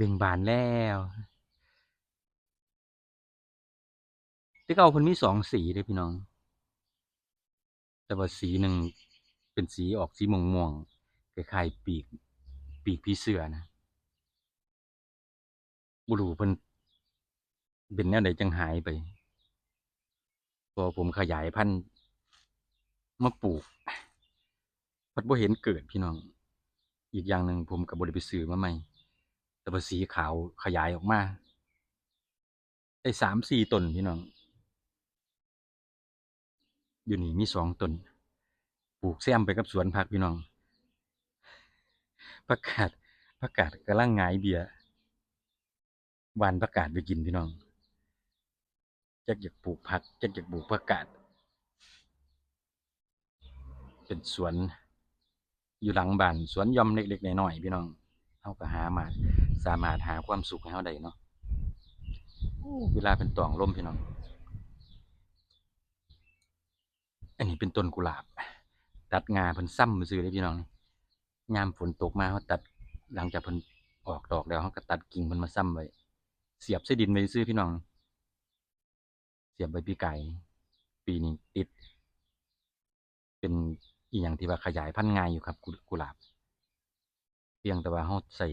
เบ่งบานแล้วที่เก่าเพิ่นมีสองสีเด้อพี่น้อง แต่ว่าสีหนึ่งเป็นสีออกสีม่วงม่วงๆคล้ายๆปีก ปีกผีเสือนะบ่รู้เพิ่นเป็นแนวใดจังหายไปพอผมขยายพันธุ์มาปลูกพัดบ่เห็นเกิดพี่น้อง อีกอย่างหนึ่งผมก็บ่ได้ไปซื้อมาใหม่ แต่ว่าสีขาวขยายออกมา ได้สามสี่ต้นพี่น้อง อยู่นี่มีสองต้น ปลูกแซมไปกับสวนผักพี่น้องผักกาดผักกาดกำลังงายเบียร์หวานผักกาดไปกินพี่น้องจักอยากปลูกผักจักอยากปลูกผักกาดเป็นสวนอยู่หลังบ้านสวนย่อมเล็กๆน้อยๆพี่น้องเฮาก็หามา สามารถหาความสุขให้เฮาได้เนาะโอ้เวลาเป็นตองลมพี่น้อง อันนี้เป็นต้นกุหลาบ ตัดงาเพิ่นซ้ำซื่อๆเด้พี่น้องยามฝนตกมาเฮาตัดหลังจากเพิ่นออกดอกแล้วเฮาก็ตัดกิ่งเพิ่นมาซ้ำไว้เสียบใส่ดินไว้ซื่อพี่น้อง เสียบไว้ปีกายปีนี้ติด เป็นอีหยังที่ว่าขยายพันธุ์ง่ายอยู่ครับ กุกุหลาบ เพียงแต่ว่าเฮาใส่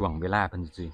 ช่วงเวลาเพิ่นซื่อ